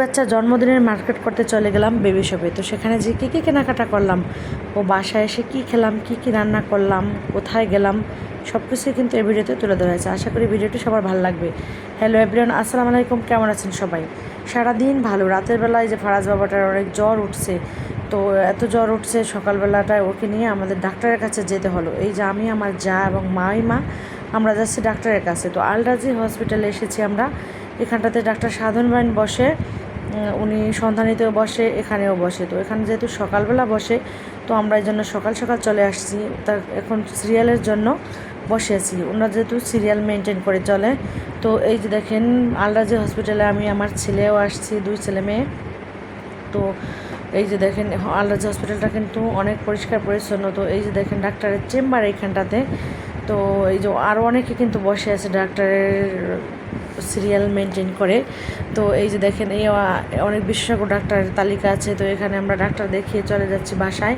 বাচ্চার জন্মদিনের মার্কেট করতে চলে গেলাম বেবি শপে তো সেখানে যে কী কী কেনাকাটা করলাম, ও বাসায় এসে কী খেলাম, কী কী রান্না করলাম, কোথায় গেলাম সব কিছুই কিন্তু এই ভিডিওতে তুলে ধরা হয়েছে। আশা করি ভিডিওটি সবার ভালো লাগবে। হ্যালো এভরিওয়ান আসসালামু আলাইকুম, কেমন আছেন সবাই? সারাদিন ভালো, রাতের বেলায় যে ফারাজ বাবাটার অনেক জ্বর উঠছে, তো এত জ্বর উঠছে সকালবেলাটায় ওকে নিয়ে আমাদের ডাক্তারের কাছে যেতে হলো। এই যে আমি, আমার যা এবং মাই মা, আমরা যাচ্ছি ডাক্তারের কাছে। তো আলরাজি হসপিটালে এসেছি আমরা। এখানটাতে ডাক্তার সাধন বসে উনি সন্ধানীতেও বসে, এখানেও বসে। তো এখানে যেহেতু সকালবেলা বসে, তো আমরা এই জন্য সকাল সকাল চলে আসছি। তার এখন সিরিয়ালের জন্য বসে আছি ওনারা যেহেতু সিরিয়াল মেনটেন করে চলে, তো এই যে দেখেন, আলরাজি হসপিটালে আমি আমার ছেলেও আসছি, দুই ছেলে মেয়ে। তো এই যে দেখেন, আলরাজি হসপিটালটা কিন্তু অনেক পরিষ্কার পরিচ্ছন্ন। তো এই যে দেখেন, ডাক্তারের চেম্বার এইখানটাতে। তো এই যে আরও অনেকে কিন্তু বসে আছে, ডাক্তারের সিরিয়াল মেনটেন করে। তো এই যে দেখেন, এই অনেক বিশেষজ্ঞ ডাক্তারের তালিকা আছে। তো এখানে আমরা ডাক্তার দেখিয়ে চলে যাচ্ছি বাসায়।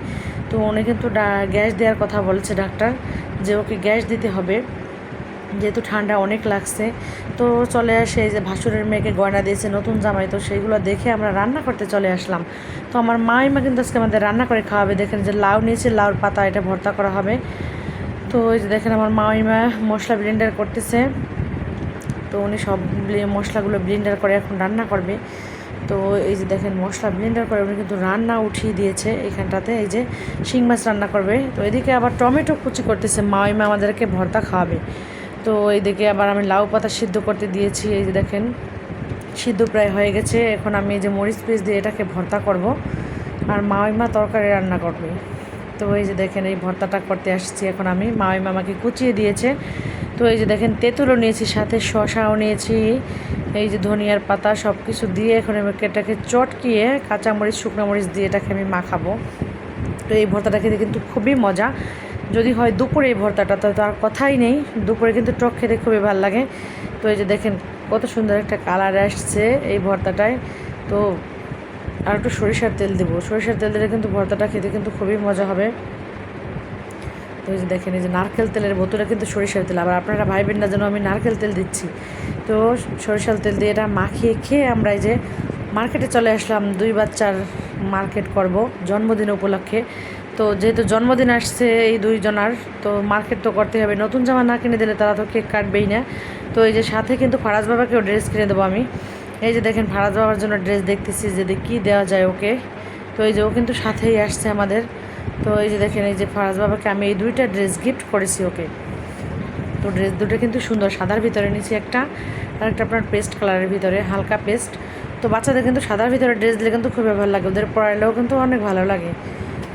তো উনি কিন্তু গ্যাস দেওয়ার কথা বলেছে ডাক্তার, যে ওকে গ্যাস দিতে হবে। যেহেতু ঠান্ডা অনেক লাগছে। তো চলে আসে, এই যে ভাসুরের মেয়েকে গয়না দিয়েছে, নতুন জামাই। তো সেইগুলো দেখে আমরা রান্না করতে চলে আসলাম। তো আমার মাইমা কিন্তু আজকে আমাদের রান্না করে খাওয়াবে। দেখেন যে লাউ নিয়েছে, লাউর পাতা এটা ভর্তা করা হবে। তো এই যে দেখেন, আমার মাইমা মশলা ব্লেন্ডার করতেছে। তো উনি সব মশলাগুলো ব্লেন্ডার করে এখন রান্না করবে। তো এই যে দেখেন মশলা ব্লেন্ডার করে উনি কিন্তু রান্না উঠিয়ে দিয়েছে এখানটাতে। এই যে শিং মাছ রান্না করবে। তো এদিকে আবার টমেটো কুচি করতেছে। মাইমা আমাদেরকে ভর্তা খাওয়াবে। তো এইদিকে আবার আমি লাউ পাতা সিদ্ধ করতে দিয়েছি। এই যে দেখেন, সিদ্ধ প্রায় হয়ে গেছে। এখন আমি এই যে মরিচ পিস দিয়ে এটাকে ভর্তা করব। আর মাইমা তরকারি রান্না করবে। তো এই যে দেখেন, এই ভর্তাটা করতে আসছি এখন আমি। মাইমা আমাকে কুচিয়ে দিয়েছে। তো এই যে দেখেন, তেঁতুলও নিয়েছি, সাথে শশাও নিয়েছি, এই যে ধনিয়ার পাতা সব কিছু দিয়ে এখন আমি এটাকে চটকিয়ে কাঁচামরিচ শুকনো মরিচ দিয়ে এটাকে আমি মাখাবো। তো এই ভর্তাটা খেতে কিন্তু খুবই মজা। যদি হয় দুপুরে এই ভর্তাটা, তো তার কথাই নেই। দুপুরে কিন্তু টক খেতে খুবই ভালো লাগে। তো এই যে দেখেন, কত সুন্দর একটা কালার আসছে এই ভর্তাটায়। তো আর একটু সরিষার তেল দেবো। সরিষার তেল দিলে কিন্তু ভর্তাটা খেতে কিন্তু খুবই মজা হবে। তো এই যে দেখেন, এই যে নারকেল তেলের বোতলে কিন্তু সরিষার তেল। আবার আপনারা ভাইবেন না যেন আমি নারকেল তেল দিচ্ছি। তো সরিষার তেল দিয়ে এটা মাখিয়ে খেয়ে আমরা এই যে মার্কেটে চলে আসলাম, দুই বাচ্চার মার্কেট করব জন্মদিন উপলক্ষে। তো যেহেতু জন্মদিন আসছে এই দুইজনার, তো মার্কেট তো করতে হবে। নতুন জামা না কিনে দিলে তারা তো কেক কাটবেই না। তো এই যে সাথে কিন্তু ফারাজ বাবাকেও ড্রেস কিনে দেবো আমি। এই যে দেখেন ফারাজ বাবার জন্য ড্রেস দেখতেছি যে কী দেওয়া যায় ওকে। তো এই যে ও কিন্তু সাথেই আসছে আমাদের। তো এই যে দেখেন, এই যে ফারাজ বাবাকে আমি এই দুইটা ড্রেস গিফট করেছি ওকে। তো ড্রেস দুটো কিন্তু সুন্দর, সাদার ভিতরে নিয়েছি একটা, আর একটা আপনার পেস্ট কালারের ভিতরে, হালকা পেস্ট তো বাচ্চাদের কিন্তু সাদার ভিতরে ড্রেস দিলে কিন্তু খুবই ভালো লাগে, ওদের পরাইলেও কিন্তু অনেক ভালো লাগে।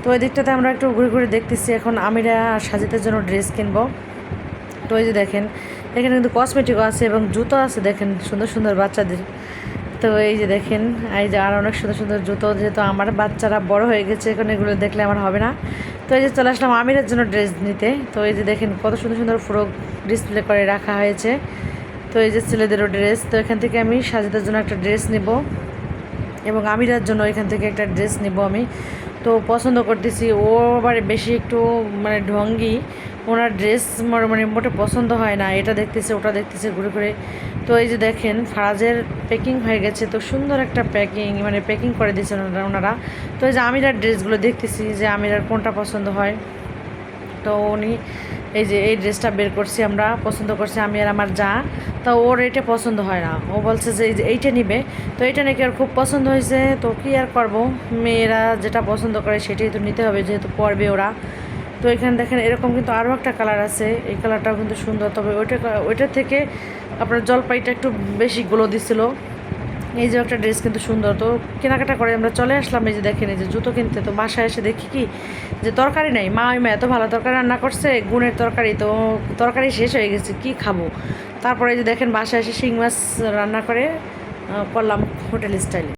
তো ওই দিকটাতে আমরা একটু ঘুরে ঘুরে দেখতেছি, এখন আমিরা সাজিতের জন্য ড্রেস কিনবো। তো এই যে দেখেন এখানে কিন্তু কসমেটিকও আছে এবং জুতো আছে, দেখেন সুন্দর সুন্দর বাচ্চাদের। তো এই যে দেখেন, এই যে আর অনেক সুন্দর সুন্দর জুতো, যেহেতু আমার বাচ্চারা বড় হয়ে গেছে, এখন এগুলো দেখলে আমার হবে না। তো এই যে চলে আসলাম আমিরের জন্য ড্রেস নিতে। তো এই যে দেখেন কত সুন্দর সুন্দর ফ্রক ডিসপ্লে করে রাখা হয়েছে। তো এই যে ছেলেদেরও ড্রেস তো এখান থেকে আমি সাজিদের জন্য একটা ড্রেস নেব এবং আমিরার জন্য এখান থেকে একটা ড্রেস নেব আমি। তো পছন্দ করতেছি। ও আবার বেশি একটু মানে ঢঙ্গি। ওনার ড্রেস মানে মোটে পছন্দ হয় না। এটা দেখতেছে, ওটা দেখতেছে, ঘুরে ঘুরে। তো এই যে দেখেন, ফারাজের প্যাকিং হয়ে গেছে। তো সুন্দর একটা প্যাকিং মানে প্যাকিং করে দিয়েছেন ওনারা ওনারা। তো এই যে আমিরার ড্রেসগুলো দেখতেছি, যে আমিরার কোনটা পছন্দ হয়। তো উনি এই যে এই ড্রেসটা বের করছি আমরা, পছন্দ করছি আমি আর আমার যা। তা ওর এটা পছন্দ হয় না। ও বলছে যে এই যে এইটা নিবে। তো এইটা নাকি আর খুব পছন্দ হয়েছে। তো কী আর করব? মেয়েরা যেটা পছন্দ করে সেটাই তো নিতে হবে, যেহেতু পরবে ওরা। তো এখানে দেখেন, এরকম কিন্তু আরও একটা কালার আছে। এই কালারটাও কিন্তু সুন্দর। তবে ওইটা ওইটার থেকে আপনার জলপাইটা একটু বেশি গ্লো দিছিল। এই যে একটা ড্রেস কিন্তু সুন্দর, তো কেনাকাটা করে আমরা চলে আসলাম। এই যে দেখেন, এই যে জুতো কিনতে, তো বাসায় এসে দেখি কি, যে তরকারি নাই। মা, ওই মা এত ভালো তরকারি রান্না করছে, গুণের তরকারি, তো তরকারি শেষ হয়ে গেছে, কি খাব? তারপরে যে দেখেন, বাসায় এসে শিং মাছ রান্না করে করলাম হোটেল স্টাইলে